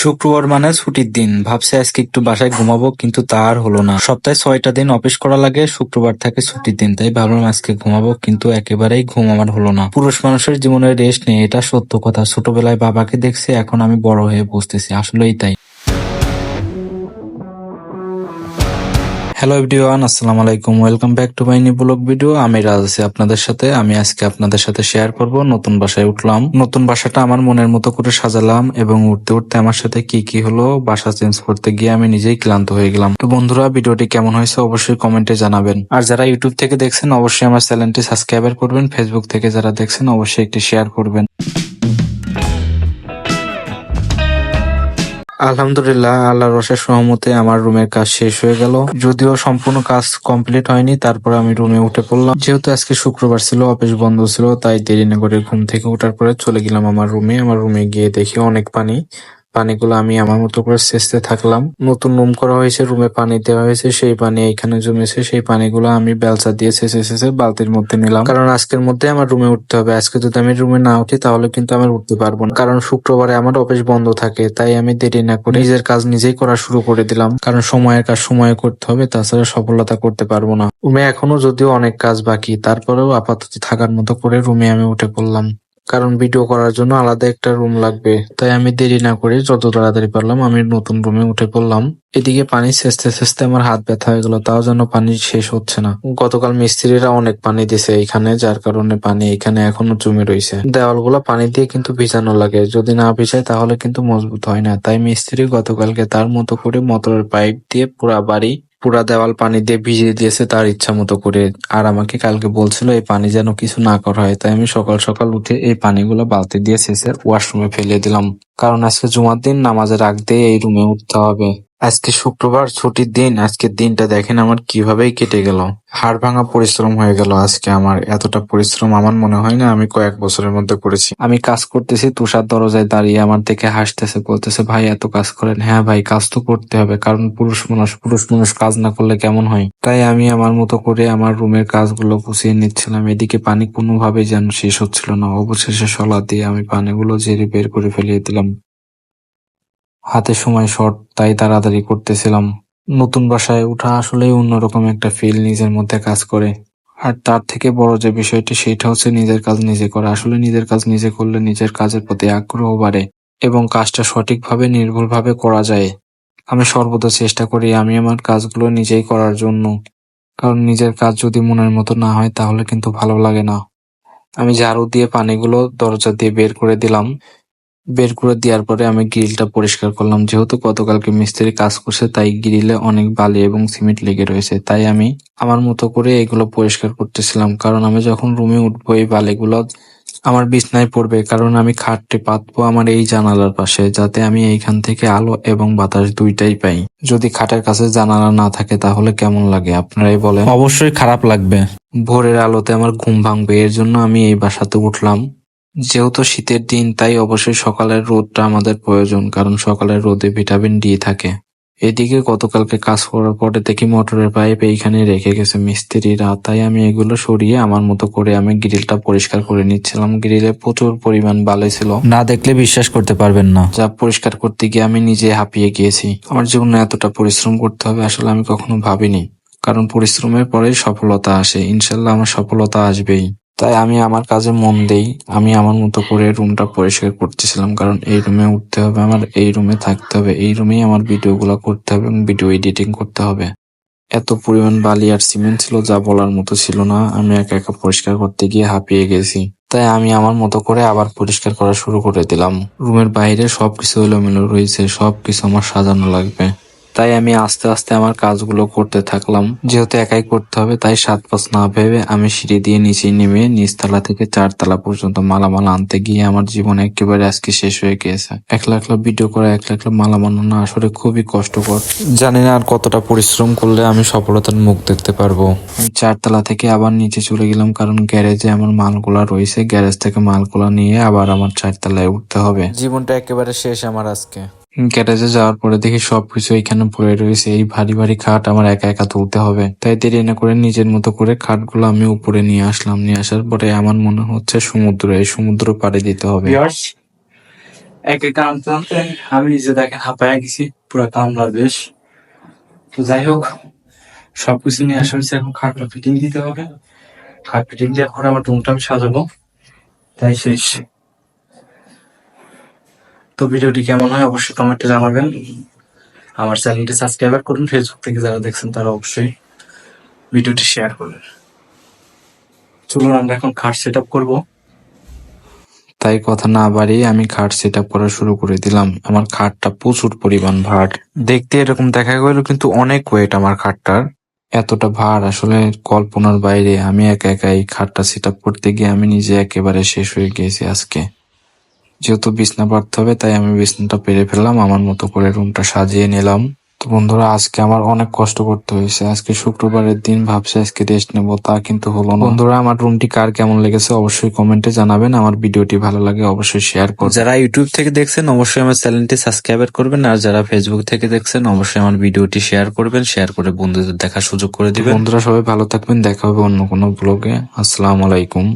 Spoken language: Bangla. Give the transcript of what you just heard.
শুক্রবার মানে ছুটির দিন। ভাবছে আজকে একটু বাসায় ঘুমাবো, কিন্তু তা আর হলো না। সপ্তাহে ছয়টা দিন অফিস করা লাগে, শুক্রবার থাকে ছুটির দিন। তাই ভাবলাম আজকে ঘুমাবো, কিন্তু একেবারেই ঘুম আমার হলো না। পুরুষ মানুষের জীবনে রেস্ট নেই, এটা সত্য কথা। ছোটবেলায় বাবাকে দেখছে, এখন আমি বড় হয়ে বুঝতেছি আসলেই তাই। হ্যালো এভরিওয়ান আসসালামু আলাইকুম। Welcome back to my new blog video আমি রাজ আছি আপনাদের সাথে। আমি আজকে আপনাদের সাথে শেয়ার করব নতুন বাসায় উঠলাম। নতুন বাসাটা আমার মনের মতো করে সাজালাম এবং উঠতে উঠতে আমার সাথে কি কি হলো, বাসা চেঞ্জ করতে গিয়ে আমি নিজেই ক্লান্ত হয়ে গেলাম। তো বন্ধুরা, ভিডিওটি কেমন হয়েছে অবশ্যই কমেন্টে জানাবেন। আর যারা ইউটিউব থেকে দেখছেন, অবশ্যই আমার চ্যানেলটি সাবস্ক্রাইবার করবেন। ফেসবুক থেকে যারা দেখছেন, অবশ্যই একটি শেয়ার করবেন। আলহামদুলিল্লাহ, আল্লাহর রসের সহমতে আমার রুমের কাজ শেষ হয়ে গেল। যদিও সম্পূর্ণ কাজ কমপ্লিট হয়নি, তারপর আমি রুমে উঠে পড়লাম। যেহেতু আজকে শুক্রবার ছিল, অফিস বন্ধ ছিল, তাই দেরি না করে ঘুম থেকে ওঠার পরে চলে গেলাম আমার রুমে। আমার রুমে গিয়ে দেখি অনেক পানি। পানিগুলো আমি আমার মতো করে সেচতে থাকলাম। নতুন রুম করা হয়েছে, রুমে পানি দেওয়া হয়েছে, সেই পানি এখানে জমেছে, সেই পানিগুলো আমি বেলচা দিয়ে সেচে সেচে বালতির মধ্যে নিলাম। কারণ আজকের মধ্যে আমার রুমে উঠতে হবে। আজকে যদি আমি রুমে না উঠি, তাহলে কিন্তু আমি উঠতে পারব না। কারণ শুক্রবারে আমার অফিস বন্ধ থাকে, তাই আমি দেরি না করে নিজের কাজ নিজেই করা শুরু করে দিলাম। কারণ সময়ের কাজ সময়ে করতে হবে, তাছাড়া সফলতা করতে পারব না। রুমে এখনও যদিও অনেক কাজ বাকি, তারপরেও আপাতত থাকার মতো করে রুমে আমি উঠে পড়লাম। কারণ ভিডিও করার জন্য আলাদা একটা রুম লাগবে। তাই আমি দেরি না করে যত তাড়াতাড়ি পারলাম, আমি নতুন রুমে উঠে পড়লাম। এদিকে পানি সেচতে সেচতে আমার হাত ব্যথা হয়ে গেল, তাও যেন পানি শেষ হচ্ছে না। গতকাল মিস্ত্রিরা অনেক পানি দিছে এখানে, যার কারণে পানি এখানে এখনও জমে রয়েছে দেওয়ালগুলো পানি দিয়ে কিন্তু ভিজানো লাগে, যদি না ভিজায় তাহলে কিন্তু মজবুত হয় না। তাই মিস্ত্রি গতকালকে তার মতো করে মোটরের পাইপ দিয়ে পুরা বাড়ি পুরা দেওয়াল পানি দিয়ে ভিজিয়ে দিয়েছে তার ইচ্ছা মতো করে। আর আমাকে কালকে বলছিল, এই পানি যেন কিছু না করা হয়। তাই আমি সকাল সকাল উঠে এই পানিগুলো বালতি দিয়ে শেষে ওয়াশরুমে ফেলে দিলাম। কারণ আজকে জুমার দিন, নামাজের আগ দিয়ে এই রুমে উঠতে হবে। আজকে শুক্রবার ছুটির দিন আজকের দিনটা দেখেন আমার কিভাবেই কেটে গেল। হাড় ভাঙা পরিশ্রম হয়ে গেল আজকে আমার, এতটা পরিশ্রম আমার মনে হয় না আমি কয়েক বছরের মধ্যে করেছি। আমি কাজ করতেছি, তুষার দরজায় দাঁড়িয়ে আমার দেখে হাসতেছে, বলতেছে, ভাই, এত কাজ করেন? হ্যাঁ ভাই, কাজ তো করতে হবে, কারণ পুরুষ মানুষ পুরুষ মানুষ কাজ না করলে কেমন হয়? তাই আমি আমার মতো করে আমার রুমের কাজগুলো গুছিয়ে নিচ্ছিলাম। এদিকে পানি কোনোভাবেই যেন শেষ হচ্ছিল না, অবশেষে শলা দিয়ে আমি পানিগুলো ঝেড়ে বের করে ফেলিয়ে দিলাম। হাতে সময় শর্ট, তাই তাড়াতাড়ি করতেছিলাম। নতুন বাসায় উঠা আসলেই অন্যরকম একটা ফিল নিজের মধ্যে কাজ করে। আর তার থেকে বড় যে বিষয়টি, সেটা হচ্ছে নিজের কাজ নিজে করা। আসলে নিজের কাজ নিজে করলে নিজের কাজের প্রতি আগ্রহ বাড়ে এবং কাজটা সঠিকভাবে, নির্ভুলভাবে করা যায়। আমি সর্বদা চেষ্টা করি আমি আমার কাজগুলো নিজেই করার জন্য। কারণ নিজের কাজ যদি মনের মতো না হয়, তাহলে কিন্তু ভালো লাগে না। আমি ঝাড়ু দিয়ে পানিগুলো দরজা দিয়ে বের করে দিলাম। বের করে দেওয়ার পরে আমি গ্রিলটা পরিষ্কার করলাম। যেহেতু গতকালকে মিস্ত্রি কাজ করছে তাই গ্রিলে অনেক বালি এবং সিমেন্ট লেগে রয়েছে। তাই আমি আমার মতো করে এগুলো পরিষ্কার করতেছিলাম। কারণ আমি যখন রুমে উঠবো এই বালিগুলো আমার বিছনায় পড়বে। কারণ আমি খাটটি পাতবো আমার এই জানালার পাশে যাতে আমি এইখান থেকে আলো এবং বাতাস দুইটাই পাই। যদি খাটের কাছে জানালা না থাকে তাহলে কেমন লাগে? আপনারাই বলেন। অবশ্যই খারাপ লাগবে। ভোরের আলোতে আমার ঘুম ভাঙবে এর জন্য আমি এই বাসাতে উঠলাম। যেহেতু শীতের দিন তাই অবশ্যই সকালের রোদটা আমাদের প্রয়োজন কারণ সকালের রোদে ভিটামিন ডি থাকে। এদিকে গতকালকে কাজ করার পরে দেখি মোটরের পাইপ এইখানে রেখে গেছে মিস্ত্রিরা তাই আমি এগুলো সরিয়ে আমার মতো করে আমি গ্রিলটা পরিষ্কার করে নিচ্ছিলাম। গ্রিলে প্রচুর পরিমাণ বালি ছিল। না দেখলে বিশ্বাস করতে পারবেন না। যা পরিষ্কার করতে গিয়ে আমি নিজে হাঁপিয়ে গিয়েছি। আমার জীবনে এতটা পরিশ্রম করতে হবে আসলে আমি কখনো ভাবিনি কারণ পরিশ্রমের পরেই সফলতা আসে। ইনশাল্লাহ আমার সফলতা আসবেই। তাই আমি আমার কাজে মন দেই। আমি আমার মতো করে রুমটা পরিষ্কার করতেছিলাম, কারণ এই রুমে উঠতে হবে, আমার এই রুমে থাকতে হবে, এই রুমেই আমার ভিডিওগুলো করতে হবে এবং ভিডিও এডিটিং করতে হবে। এত পরিমাণ বালি আর সিমেন্ট ছিল, যা বলার মতো ছিল না। আমি একা একা পরিষ্কার করতে গিয়ে হাঁপিয়ে গেছি। তাই আমি আমার মতো করে আবার পরিষ্কার করা শুরু করে দিলাম। রুমের বাইরে সবকিছু এলোমেলো রয়েছে, সবকিছু আমার সাজানো লাগবে। তাই আমি আস্তে আস্তে আমার কাজগুলো করতে থাকলাম। যেহেতু একাই করতে হবে তাই সাত পাঁচ না ভেবে আমি সিঁড়ি দিয়ে নিচে নেমে নিচতলা থেকে চারতলা পর্যন্ত মালামাল আনতে গিয়ে আমার জীবন একেবারে আজকে শেষ হয়ে গিয়েছে। একলা একলা ভিডিও করা একলা একলা মালামাল আনা আসলে খুবই কষ্টকর। জানি না আর কতটা পরিশ্রম করলে আমি সফলতার মুখ দেখতে পারব। আমি চারতলা থেকে আবার নিচে চলে গেলাম কারণ গ্যারেজে আমার মালগুলা রয়েছে। গ্যারেজ থেকে মালগুলা নিয়ে আবার আমার চারতলায় উঠতে হবে। জীবনটা একেবারে শেষ আমার আজকে। গ্যারেজে যাওয়ার পরে দেখি সবকিছু এখানে পড়ে রয়েছে। এই ভারী ভারী খাট আমার একা একা তুলতে হবে। তাই দেরি না করে নিজের মতো করে খাটগুলো আমি উপরে নিয়ে আসলাম। নিয়ে আসার পরে আমার মনে হচ্ছে সমুদ্র, এই সমুদ্র পাড়ে দিতে হবে। এক এক আনতে আমি নিজে দেখেন হাঁপায়া গেছি, পুরো কামলার বেশ। তো যাই হোক, সবকিছু নিয়ে আসা হয়েছে। এখন খাটটা ফিটিং দিতে হবে। খাট ফিটিং দিয়ে এখন আমার রুমটা আমি সাজাবো। তাই শেষ। তো ভিডিওটি কেমন হয় অবশ্যই কমেন্টে জানাবেন। আমার চ্যানেলটি সাবস্ক্রাইব করুন ফেসবুক থেকে যারা দেখছেন তারা অবশ্যই ভিডিওটি শেয়ার করবেন চলুন আমরা এখন খাট সেট আপ করব। তাই কথা না বাড়িয়ে আমি খাট সেট আপ করা শুরু করে দিলাম। আমার খাটটা প্রচুর পরিমাণ ভার। দেখতে এরকম দেখা গেল কিন্তু অনেক ওয়েট আমার খাটটার এতটা ভার আসলে কল্পনার বাইরে। আমি একা একা এই খাটটা সেট আপ করতে গিয়ে আমি নিজে একেবারে শেষ হয়ে গিয়েছি আজকে। যেহেতু বিছনা পারতে হবে, তাই আমি বিছনাটা পেরে ফেললাম, আমার মতো করে রুমটা সাজিয়ে নিলাম। তো বন্ধুরা, আজকে আমার অনেক কষ্ট করতে হয়েছে। আজকে শুক্রবারের দিন ভাবছি আজকে রেস্ট নেব, তা কিন্তু হলো না। বন্ধুরা, আমার রুমটি কার কেমন লেগেছে অবশ্যই কমেন্টে জানাবেন। আমার ভিডিওটি ভালো লাগে অবশ্যই শেয়ার করবেন। যারা ইউটিউব থেকে দেখছেন, অবশ্যই আমার চ্যানেলটি সাবস্ক্রাইব করবেন। আর যারা ফেসবুক থেকে দেখছেন, অবশ্যই আমার ভিডিওটি শেয়ার করবেন। শেয়ার করে বন্ধুদের দেখার সুযোগ করে দিবেন। বন্ধুরা, সবাই ভালো থাকবেন। দেখা হবে অন্য কোনো ব্লগে আসসালামু আলাইকুম।